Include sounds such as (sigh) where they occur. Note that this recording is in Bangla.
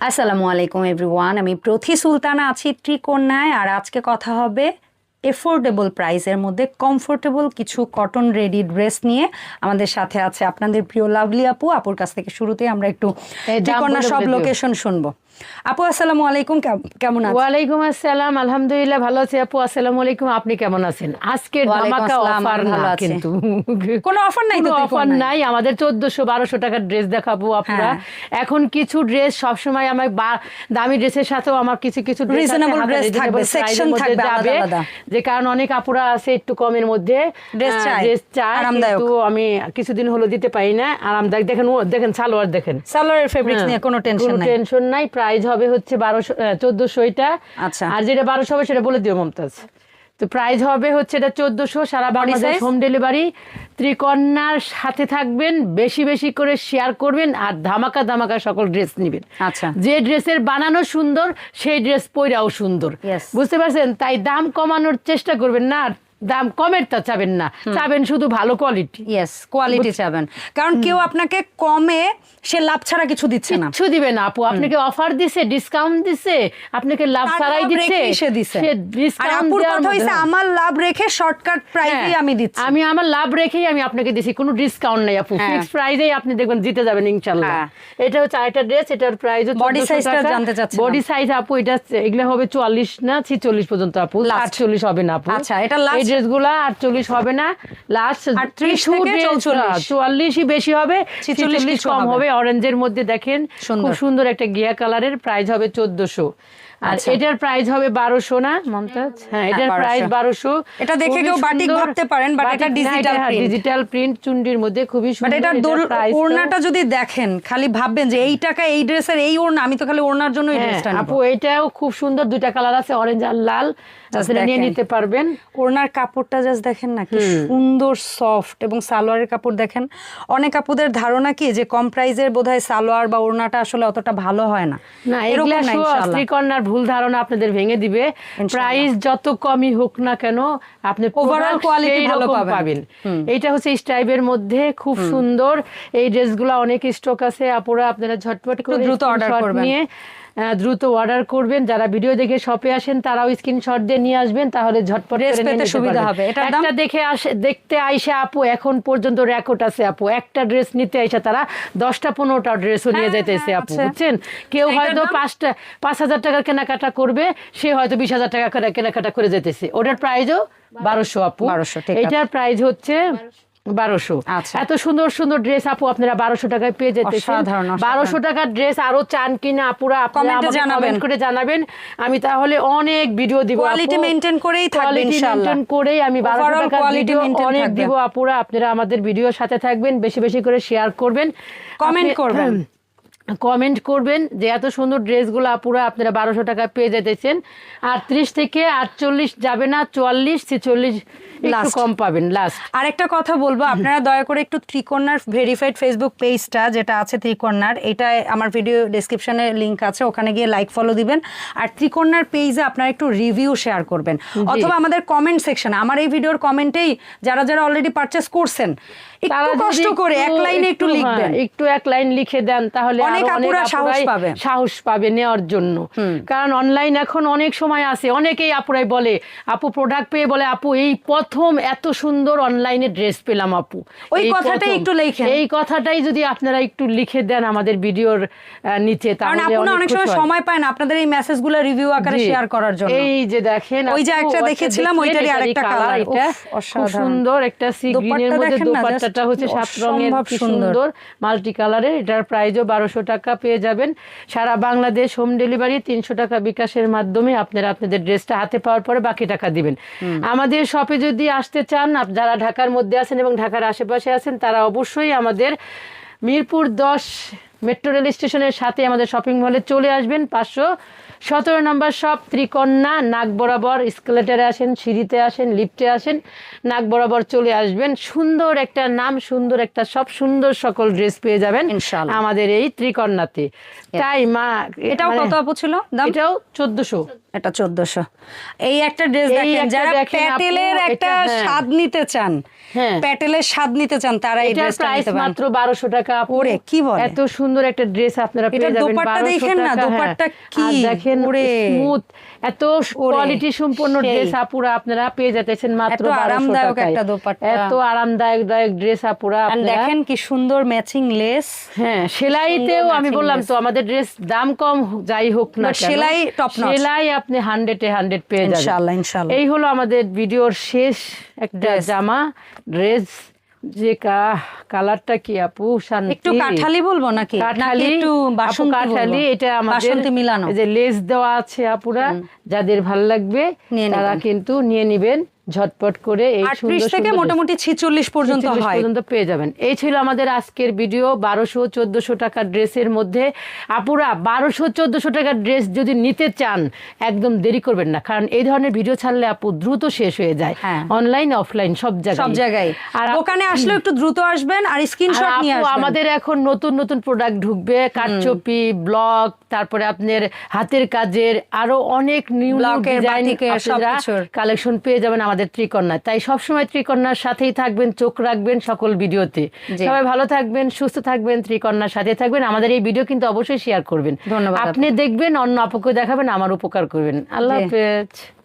আসসালামু আলাইকুম এভরিওয়ান আমি প্রথি সুলতানা আছি ত্রিকন্যায় আর আজকে কথা হবে এফোর্ডেবল প্রাইসের মধ্যে কমফোর্টেবল কিছু কটন রেডি ড্রেস নিয়ে। আমাদের সাথে আছে আপনাদের প্রিয় লাভলি আপু। আপুর কাছ থেকে শুরুতে আমরা একটু ত্রিকন্যা সব লোকেশন শুনব। আপু আসসালামু আলাইকুম। কেমন আছেন? ওয়ালাইকুম আসসালাম। আলহামদুলিল্লাহ ভালো আছি। আপু আসসালামু আলাইকুম। আপনি কেমন আছেন? ওয়ালাইকুম ধামাকা অফার না কিন্তু। কোনো offer নাই তো অফার নাই। আমাদের চোদ্দশো বারোশো টাকার ড্রেস দেখাবো আপনারা। হ্যাঁ। এখন কিছু ড্রেস সবসময় আমার দামি ড্রেসের সাথেও আমার কিছু কিছু dress reasonable থাকবে, মধ্যে থাকবে আলাদা। যে কারণ অনেক আপুরা আছে একটু কমের মধ্যে। চায়, dress চায়। আরামদায়ক। কিন্তু আমি কিছুদিন হলো দিতে পারি না। আরামদায়ক। দেখেন দেখেন সালোয়ার দেখেন। সালোয়ারের ফেব্রিক্স হ্যাঁ, নিয়ে কোনো টেনশন নাই। টেনশন নাই। প্রাইস হবে হচ্ছে বারোশো চোদ্দশো এটা। আচ্ছা। আর যেটা বারোশো হবে সেটা বলে দিও মমতাজ। তো প্রাইস হবে হচ্ছে এটা চোদ্দশো সারা বাংলাদেশ হোম ডেলিভারি ত্রিকন্যার সাথে থাকবেন বেশি বেশি করে শেয়ার করবেন আর ধামাকা ধামাকা সকল ড্রেস নেবেন। আচ্ছা। যে ড্রেসের বানানো সুন্দর সেই ড্রেস পইরাও সুন্দর। বুঝতে পারছেন? তাই দাম কমানোর চেষ্টা করবেন না দাম কমের তা চাবেন না। চাবেন শুধু ভালো কোয়ালিটি ইয়েস কোয়ালিটি চাবেন। কারণ কেউ আপনাকে কমে সে লাভ ছাড়া কিছু দিচ্ছে না। কিচ্ছু দিবে না আপু। আপনাকে অফার দিছে ডিসকাউন্ট দিছে আপনাকে লাভ ছাড়াই দিচ্ছে সে দিছে। সে আর আপুর কথা হইছে আমার লাভ রেখে শর্টকাট প্রাইসেই হ্যাঁ, আমি দিচ্ছি। আমি আমার লাভ রেখেই আমি আপনাকে দিছি কোনো ডিসকাউন্ট নাই আপু। হ্যাঁ। ফিক্স প্রাইজেই আপনি দেখবেন জিতে যাবেন ইনশাআল্লাহ হ্যাঁ। এটা হচ্ছে আরেকটা ড্রেস এটার প্রাইস Body size টা জানতে চাচ্ছিলাম। বডি সাইজ আপু এটা এগুলো হবে চুয়াল্লিশ না ছিচল্লিশ পর্যন্ত আপু। Last। আটচল্লিশ হবে না আপু। আচ্ছা, এটা last? ড্রেসগুলো আটচল্লিশ হবে না। লাস্ট 38 থেকে 44 চুয়াল্লিশই বেশি হবে। ছিচল্লিশ কম হবে। অরেঞ্জের মধ্যে দেখেন সুন্দর। খুব সুন্দর। একটা গিয়া কালারের প্রাইস হবে চোদ্দশো। আর আচ্ছা। এটার প্রাইস হবে বারোশো না মমতাজ? হ্যাঁ এটার প্রাইস বারোশো। এটা দেখে কেউ বাটিক ভাবতে পারেন, but এটা print। ডিজিটাল প্রিন্ট চুন্ডির মধ্যে খুবই বাট সুন্দর দোল ওড়নাটা যদি দেখেন খালি ভাববেন যে এই টাকা এই ড্রেসের এই ওড়না আমি তো খালি ওড়নার জন্য এই হ্যাঁ, ড্রেসটা আপু এটাও খুব সুন্দর দুইটা কালার আছে অরেঞ্জ আর লাল। সেটা নিয়ে নিতে পারবেন। ওড়নার কাপড়টা জাস্ট দেখেন না কি সুন্দর সফট এবং সালোয়ারের কাপড় দেখেন। অনেক আপুদের ধারণা কি যে কম প্রাইজের বোধহয় সালোয়ার বা ওড়নাটা আসলে অতটা ভালো হয় না? না এরকম না ইনশাআল্লাহ। ভুল ধারণা আপনাদের ভেঙে দিবে। প্রাইস যত কমই হোক না কেন আপনি quality সেই ভালো পাবেন। এইটা হচ্ছে স্টাইপের মধ্যে খুব সুন্দর। এই ড্রেসগুলো অনেক স্টক আছে আপুরা আপনারা ঝটপট করে দ্রুত screenshot করবেন। নিয়ে দ্রুত অর্ডার করবেন। যারা ভিডিও দেখে শপে আসেন তারাও স্ক্রিনশট দিয়ে নিয়ে আসবেন তাহলে ঝটপট পেতে সুবিধা হবে। একটা দেখে আসে দেখতে আইসে আপু এখন পর্যন্ত রেকর্ড আছে আপু। একটা ড্রেস নিতে আইসা তারা দশটা পনেরোটা ড্রেসও নিয়ে হ্যাঁ, যেতেছে হ্যাঁ, আপু বুঝছেন? কেউ হয়তো পাঁচটা পাঁচ হাজার টাকার কেনাকাটা করবে সে হয়তো বিশ হাজার টাকা করে কেনাকাটা করে যেতেছে। ওটার প্রাইসও বারোশো আপু। বারোশো এটার প্রাইজ হচ্ছে বারোশো। আচ্ছা। এত সুন্দর সুন্দর ড্রেস আপু আপনারা বারোশো টাকায় পেয়ে অসাধারণ। বারোশো টাকার ড্রেস আরও চান কিনা আপুরা আপনারা জানাবেন। করে জানাবেন। আমি তাহলে অনেক ভিডিও দিব Quality maintain করেই কোয়ালিটি মেনটেন করেই আমি বারোশো টাকার ভিডিও অনেক দিব আপুরা। আপনারা আমাদের ভিডিওর সাথে থাকবেন বেশি বেশি করে শেয়ার করবেন। কমেন্ট করবেন। (clears throat) কমেন্ট করবেন যে এত সুন্দর ড্রেসগুলো আপুরা আপনারা বারোশো টাকা পেয়ে যেতেছেন আটত্রিশ থেকে আটচল্লিশ যাবে না, চুয়াল্লিশ ছেচল্লিশ একটু. কম পাবেন লাস্ট আরেকটা কথা বলব আপনারা দয়া করে একটু ভেরিফাইড ফেসবুক পেজটা যেটা আছে এটা আমার ভিডিও ডেসক্রিপশনে লিংক আছে ওখানে গিয়ে লাইক ফলো দিবেন। আর পেজে আপনারা একটু রিভিউ শেয়ার করবেন। অথবা আমাদের কমেন্ট সেকশনে আমার এই ভিডিওর কমেন্টেই যারা যারা অলরেডি পারচেস করছেন একটু কষ্ট করে এক লাইনে একটু হ্যাঁ, লিখবেন। একটু এক লাইন লিখে দেন তাহলে অনেক আপুরা সাহস পাবে। সাহস পাবে নেওয়ার জন্য। কারণ অনলাইন এখন অনেক সময় আছে অনেকেই আপুরাই বলে আপু প্রোডাক্ট পেয়ে বলে আপু এই প্রথম এত সুন্দর অনলাইনে ড্রেস পেলাম আপু। ওই কথাটাই একটু লেখেন। এই কথাটাই যদি আপনারা একটু লিখে দেন আমাদের ভিডিওর নিচে তাহলে আপনারা অনেক সময় সময় পায় না আপনাদের এই মেসেজগুলো রিভিউ আকারে শেয়ার করার জন্য। এই যে দেখেন ওই যে একটা দেখেছিলাম, ওইটারই আরেকটা colour। এটা খুব সুন্দর একটা সি গ্রিনের দোপাট্টা মধ্যে দোপাট্টাটা হচ্ছে সাত রঙের সুন্দর। মাল্টি কালারের এটার প্রাইসও বারোশো টাকা পেয়ে যাবেন। সারা বাংলাদেশ হোম ডেলিভারি তিনশো টাকা বিকাশের মাধ্যমে আপনারা আপনাদের ড্রেসটা হাতে পাওয়ার পরে বাকি টাকা দিবেন। আমাদের শপে যদি আসতে চান যারা ঢাকার মধ্যে আছেন এবং ঢাকার আশেপাশে আছেন তারা অবশ্যই আমাদের মিরপুর দশ মেট্রো রেল স্টেশনের সাথে আমাদের শপিং মলে চলে আসবেন। পাঁচশো সতেরো নম্বর শপ ত্রিকন্যা নাক বরাবর স্কেলেটারে আসেন সিঁড়িতে আসেন লিফটে আসেন নাক বরাবর চলে আসবেন। সুন্দর একটা নাম সুন্দর একটা সব সুন্দর সকল ড্রেস পেয়ে যাবেন আমাদের এই ত্রিকন্যাতে। তাই মা এটাও মানে- কত ছিল এটাও চোদ্দশো। এটা চোদ্দশো এই একটা ড্রেস দেখেন যারা প্যাটেলের একটা হ্যাঁ। স্বাদ নিতে চান হ্যাঁ। প্যাটেলের স্বাদ নিতে চান তারা এই ড্রেসটা নিতে পারেন মাত্র টাকা। ওরে, কি বলে? এত সুন্দর একটা ড্রেস আপনারা পেয়ে যাবেন দোপাট্টা দেখেন না, হ্যাঁ। দোপাট্টা কি? দেখেন ওরে। স্মুথ এত কোয়ালিটি সম্পন্ন ড্রেস আপুরা আপনারা পেয়ে মাত্র 1200 আরামদায়ক একটা দোপাট্টা। এত আরামদায়ক দায়ক ড্রেস আপুরা আপনারা দেখেন কি সুন্দর ম্যাচিং লেস হ্যাঁ সেলাইতেও আমি বললাম তো আমাদের ড্রেস দাম কম যাই হোক না সেলাই notch। সেলাই আপনি হান্ড্রেডে হান্ড্রেড পেয়ে যাবেন। ইনশাআল্লাহ, ইনশাআল্লাহ। এই হলো আমাদের ভিডিওর শেষ একটা জামা ড্রেস যে কালারটা কি আপু? একটু কাঠালি বলব নাকি? কাঠালি। একটু বাসন্তী কাঠালি এটা আমাদের মিলানো। যে লেস দেওয়া আছে আপুরা যাদের ভালো লাগবে তারা কিন্তু নিয়ে নিবেন। ঝটপট করে এই সুন্দর থেকে মোটামুটি ছিচল্লিশ পর্যন্ত হয়। পর্যন্ত পেয়ে যাবেন। এই ছিল আমাদের আজকের ভিডিও বারোশো চোদ্দশো টাকার ড্রেসের মধ্যে। আপুরা বারোশো চোদ্দশো টাকার ড্রেস যদি নিতে চান একদম দেরি করবেন না কারণ এই ধরনের ভিডিও ছাড়লে আপু দ্রুত শেষ হয়ে যায়। হ্যাঁ। অনলাইন অফলাইন সব জায়গায় সব জায়গায়। আর দোকানে আসলে একটু দ্রুত আসবেন আর স্ক্রিনশট নিয়ে আসবেন। আমাদের এখন নতুন নতুন প্রোডাক্ট ঢুকবে কাঠচপি ব্লক তারপরে আপনার হাতের কাজের আরও অনেক নিউ ডিজাইন কালেকশন পেয়ে যাবেন আমাদের ত্রিকন্যা তাই সবসময় ত্রিকন্যার সাথেই থাকবেন চোখ রাখবেন সকল ভিডিওতে। সবাই ভালো থাকবেন সুস্থ থাকবেন ত্রিকন্যার সাথে থাকবেন। আমাদের এই ভিডিও কিন্তু অবশ্যই শেয়ার করবেন। ধন্যবাদ আপনি দেখবেন অন্য আপুকে দেখাবেন আমার উপকার করবেন। আল্লাহ হাফেজ।